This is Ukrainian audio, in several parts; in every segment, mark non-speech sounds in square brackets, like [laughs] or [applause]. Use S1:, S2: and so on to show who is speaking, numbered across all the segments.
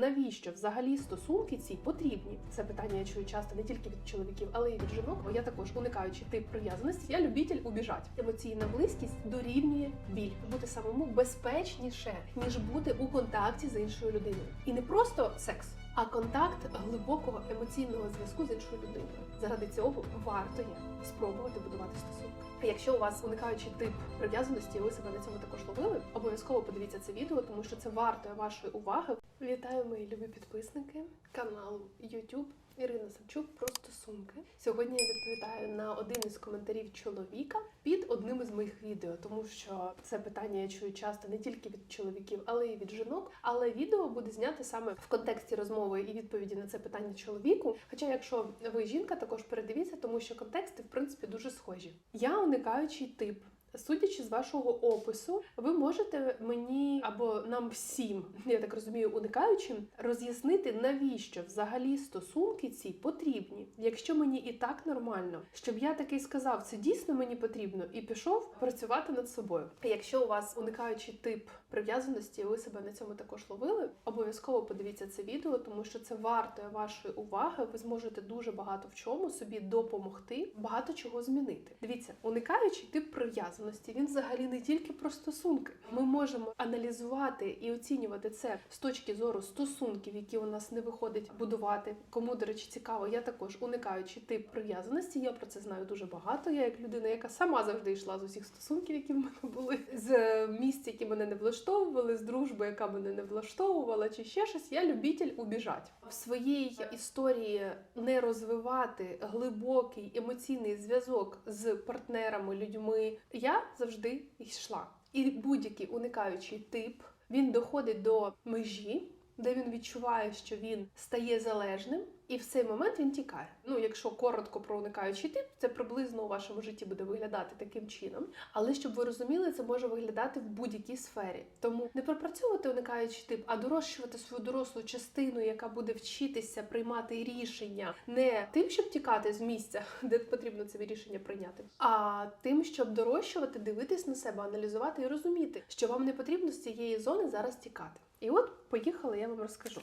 S1: Навіщо взагалі стосунки ці потрібні? Це питання я чую часто не тільки від чоловіків, але й від жінок. Бо я також уникаючи тип прив'язаності, я любитель убіжать. Емоційна близькість дорівнює біль. Бути самому безпечніше, ніж бути у контакті з іншою людиною. І не просто секс, а контакт глибокого емоційного зв'язку з іншою людиною. Заради цього варто є спробувати будувати стосунки. Якщо у вас уникаючий тип прив'язаності, ви себе на цьому також ловили, обов'язково подивіться це відео, тому що це варто вашої уваги. Вітаю, мої любі підписники каналу YouTube Ірина Савчук про стосунки. Сьогодні я відповідаю на один із коментарів чоловіка під одним із моїх відео, тому що це питання я чую часто не тільки від чоловіків, але й від жінок. Але відео буде знято саме в контексті розмови і відповіді на це питання чоловіку. Хоча, якщо ви жінка, також передивіться, тому що контексти в принципі дуже схожі. Я уникаючий тип. Судячи з вашого опису, ви можете мені або нам всім, я так розумію, уникаючим, роз'яснити, навіщо взагалі стосунки ці потрібні, якщо мені і так нормально, щоб я таки сказав, це дійсно мені потрібно, і пішов працювати над собою. Якщо у вас уникаючий тип прив'язаності, ви себе на цьому також ловили, обов'язково подивіться це відео, тому що це вартує вашої уваги. Ви зможете дуже багато в чому собі допомогти, багато чого змінити. Дивіться, уникаючий тип прив'язаності він взагалі не тільки про стосунки. Ми можемо аналізувати і оцінювати це з точки зору стосунків, які у нас не виходить будувати. Кому, до речі, цікаво, я також уникаючи тип прив'язаності. Я про це знаю дуже багато. Я як людина, яка сама завжди йшла з усіх стосунків, які в мене були, з е, місць, які мене не влаштовували, з дружби, яка мене не влаштовувала, чи ще щось. Я любитель убіжать в своїй історії не розвивати глибокий емоційний зв'язок з партнерами, людьми. Я завжди йшла. І будь-який уникаючий тип він доходить до межі, де він відчуває, що він стає залежним, і в цей момент він тікає. Ну, якщо коротко про уникаючий тип, це приблизно у вашому житті буде виглядати таким чином. Але щоб ви розуміли, це може виглядати в будь-якій сфері. Тому не пропрацьовувати уникаючий тип, а дорощувати свою дорослу частину, яка буде вчитися приймати рішення не тим, щоб тікати з місця, [laughs] де потрібно це рішення прийняти, а тим, щоб дорощувати, дивитись на себе, аналізувати і розуміти, що вам не потрібно з цієї зони зараз тікати. І от поїхали, я вам розкажу.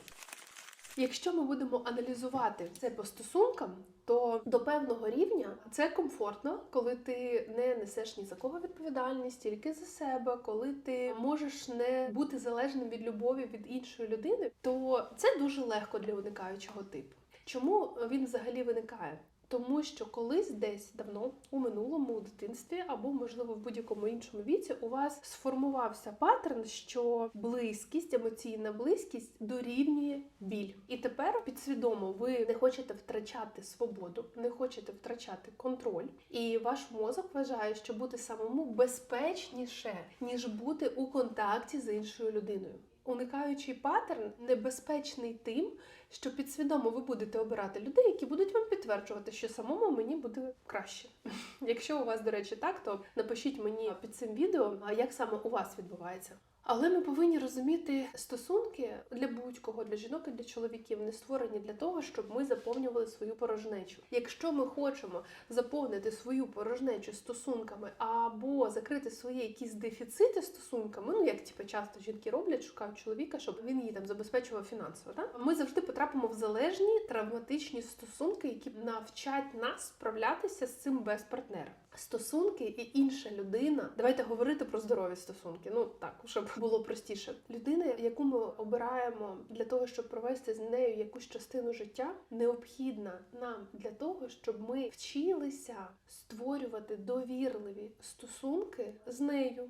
S1: Якщо ми будемо аналізувати це по стосункам, то до певного рівня це комфортно, коли ти не несеш ні за кого відповідальність, тільки за себе, коли ти можеш не бути залежним від любові від іншої людини, то це дуже легко для уникаючого типу. Чому він взагалі виникає? Тому що колись десь давно у минулому у дитинстві або, можливо, в будь-якому іншому віці у вас сформувався паттерн, що близькість, емоційна близькість дорівнює біль. І тепер підсвідомо ви не хочете втрачати свободу, не хочете втрачати контроль, і ваш мозок вважає, що бути самому безпечніше, ніж бути у контакті з іншою людиною. Уникаючий паттерн небезпечний тим, що підсвідомо ви будете обирати людей, які будуть вам підтверджувати, що самому мені буде краще. [laughs] Якщо у вас, до речі, так, то напишіть мені під цим відео, як саме у вас відбувається. Але ми повинні розуміти стосунки для будь-кого, для жінок і для чоловіків не створені для того, щоб ми заповнювали свою порожнечу. Якщо ми хочемо заповнити свою порожнечу стосунками або закрити свої якісь дефіцити стосунками, ну як типу, часто жінки роблять, шукають чоловіка, щоб він її там забезпечував фінансово. Так? Ми завжди потрапимо в залежні травматичні стосунки, які навчать нас справлятися з цим без партнера. Стосунки і інша людина. Давайте говорити про здорові стосунки. Ну так, щоб було простіше. Людина, яку ми обираємо для того, щоб провести з нею якусь частину життя, необхідна нам для того, щоб ми вчилися створювати довірливі стосунки з нею,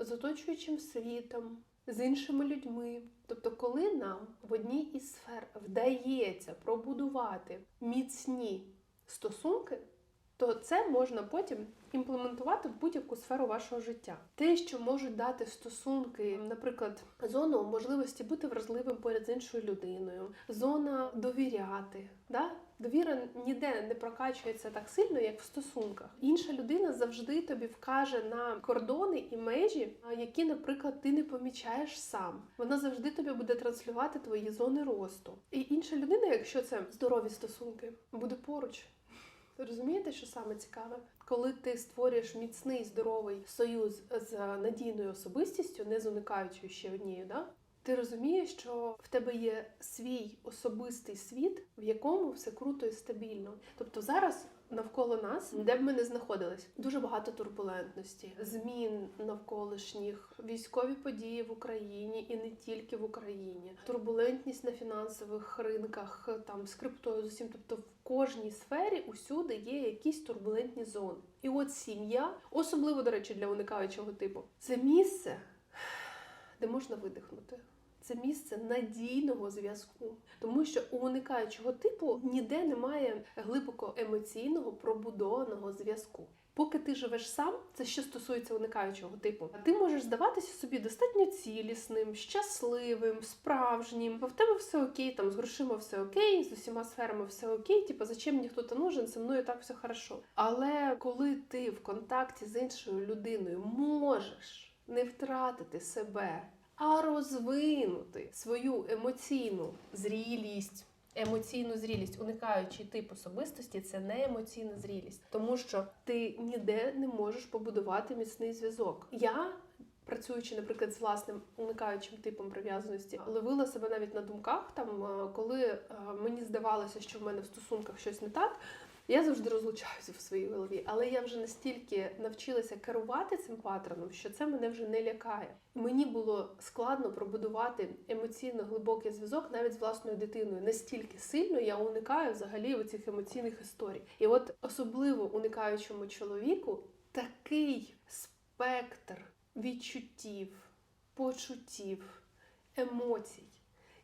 S1: з оточуючим світом. З іншими людьми, тобто, коли нам в одній із сфер вдається пробудувати міцні стосунки, то це можна потім імплементувати в будь-яку сферу вашого життя. Те, що можуть дати стосунки, наприклад, зону можливості бути вразливим поряд з іншою людиною, зона довіряти. Да? Довіра ніде не прокачується так сильно, як в стосунках. Інша людина завжди тобі вкаже на кордони і межі, які, наприклад, ти не помічаєш сам. Вона завжди тобі буде транслювати твої зони росту. І інша людина, якщо це здорові стосунки, буде поруч. Розумієте, що саме цікаве? Коли ти створюєш міцний здоровий союз з надійною особистістю, не з уникаючою ще однією, да? Ти розумієш, що в тебе є свій особистий світ, в якому все круто і стабільно. Тобто зараз навколо нас, де б ми не знаходились, дуже багато турбулентності, змін навколишніх, військові події в Україні і не тільки в Україні, турбулентність на фінансових ринках, там з криптою, з усім. Тобто в кожній сфері усюди є якісь турбулентні зони. І от сім'я, особливо до речі, для уникаючого типу, це місце, де можна видихнути. Це місце надійного зв'язку, тому що у уникаючого типу ніде немає глибоко емоційного пробудованого зв'язку. Поки ти живеш сам, це що стосується уникаючого типу, ти можеш здаватися собі достатньо цілісним, щасливим, справжнім. Бо в тебе все окей, там з грошима все окей, з усіма сферами все окей. Типу, зачем мені хто-то нужен? Зі мною так все хорошо. Але коли ти в контакті з іншою людиною можеш не втратити себе а розвинути свою емоційну зрілість. Емоційну зрілість, уникаючи тип особистості, це не емоційна зрілість, тому що ти ніде не можеш побудувати міцний зв'язок. Я. Працюючи, наприклад, з власним уникаючим типом прив'язаності, ловила себе навіть на думках, там е, коли е, мені здавалося, що в мене в стосунках щось не так, я завжди розлучаюся в своїй голові, але я вже настільки навчилася керувати цим паттерном, що це мене вже не лякає. Мені було складно пробудувати емоційно глибокий зв'язок навіть з власною дитиною. Настільки сильно я уникаю взагалі оцих емоційних історій. І от особливо уникаючому чоловіку такий спектр відчуттів, почуттів, емоцій,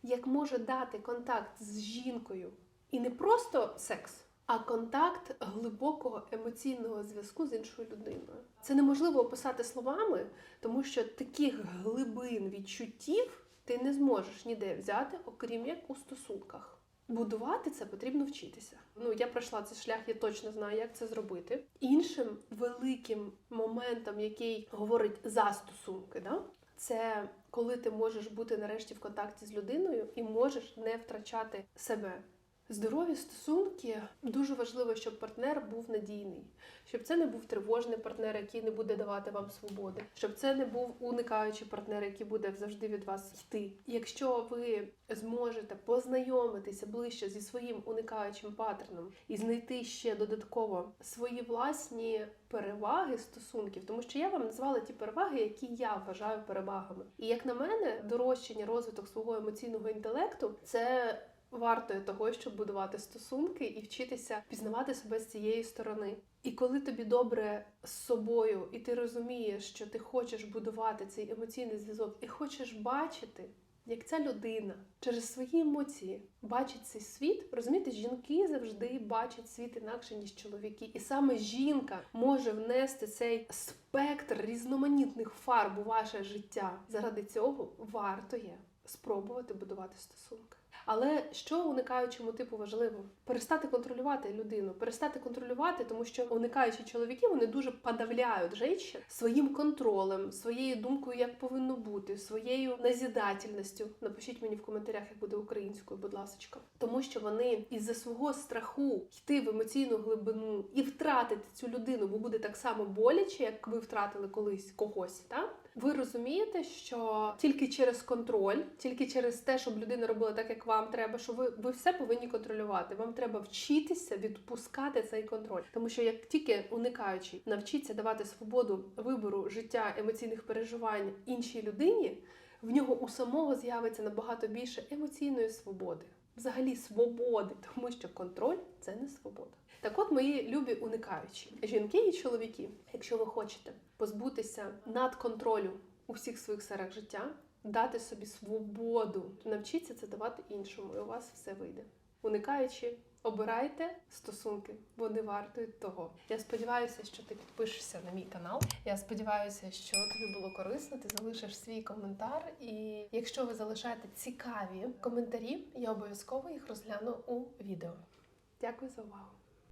S1: як може дати контакт з жінкою, і не просто секс а контакт глибокого емоційного зв'язку з іншою людиною. Це неможливо описати словами, тому що таких глибин відчуттів ти не зможеш ніде взяти, окрім як у стосунках. Будувати це потрібно вчитися. Ну я пройшла цей шлях, я точно знаю, як це зробити. Іншим великим моментом, який говорить за стосунки, да? це коли ти можеш бути нарешті в контакті з людиною і можеш не втрачати себе. Здорові стосунки дуже важливо, щоб партнер був надійний, щоб це не був тривожний партнер, який не буде давати вам свободи, щоб це не був уникаючий партнер, який буде завжди від вас йти. Якщо ви зможете познайомитися ближче зі своїм уникаючим паттерном і знайти ще додатково свої власні переваги стосунків, тому що я вам назвала ті переваги, які я вважаю перевагами. І як на мене, дорожчання, розвиток свого емоційного інтелекту це вартою того, щоб будувати стосунки і вчитися пізнавати себе з цієї сторони. І коли тобі добре з собою, і ти розумієш, що ти хочеш будувати цей емоційний зв'язок, і хочеш бачити, як ця людина через свої емоції бачить цей світ, розумієте, жінки завжди бачать світ інакше, ніж чоловіки. І саме жінка може внести цей спектр різноманітних фарб у ваше життя. Заради цього варто є спробувати будувати стосунки. Але що уникаючому типу важливо? Перестати контролювати людину, перестати контролювати, тому що уникаючі чоловіки вони дуже подавляють жінчин своїм контролем, своєю думкою, як повинно бути, своєю назідательністю. Напишіть мені в коментарях, як буде українською, будь ласка. Тому що вони із-за свого страху йти в емоційну глибину і втратити цю людину, бо буде так само боляче, як ви втратили колись когось. Та? Ви розумієте, що тільки через контроль, тільки через те, щоб людина робила так, як вам треба, що ви, ви все повинні контролювати. Вам треба вчитися відпускати цей контроль. Тому що як тільки уникаючи навчиться давати свободу вибору життя емоційних переживань іншій людині, в нього у самого з'явиться набагато більше емоційної свободи. Взагалі свободи, тому що контроль це не свобода. Так от, мої любі уникаючі жінки і чоловіки, якщо ви хочете позбутися надконтролю у всіх своїх сферах життя, дати собі свободу, навчіться це давати іншому, і у вас все вийде. Уникаючи, обирайте стосунки, вони вартують того. Я сподіваюся, що ти підпишешся на мій канал. Я сподіваюся, що тобі було корисно. Ти залишиш свій коментар. І якщо ви залишаєте цікаві коментарі, я обов'язково їх розгляну у відео. Дякую за увагу.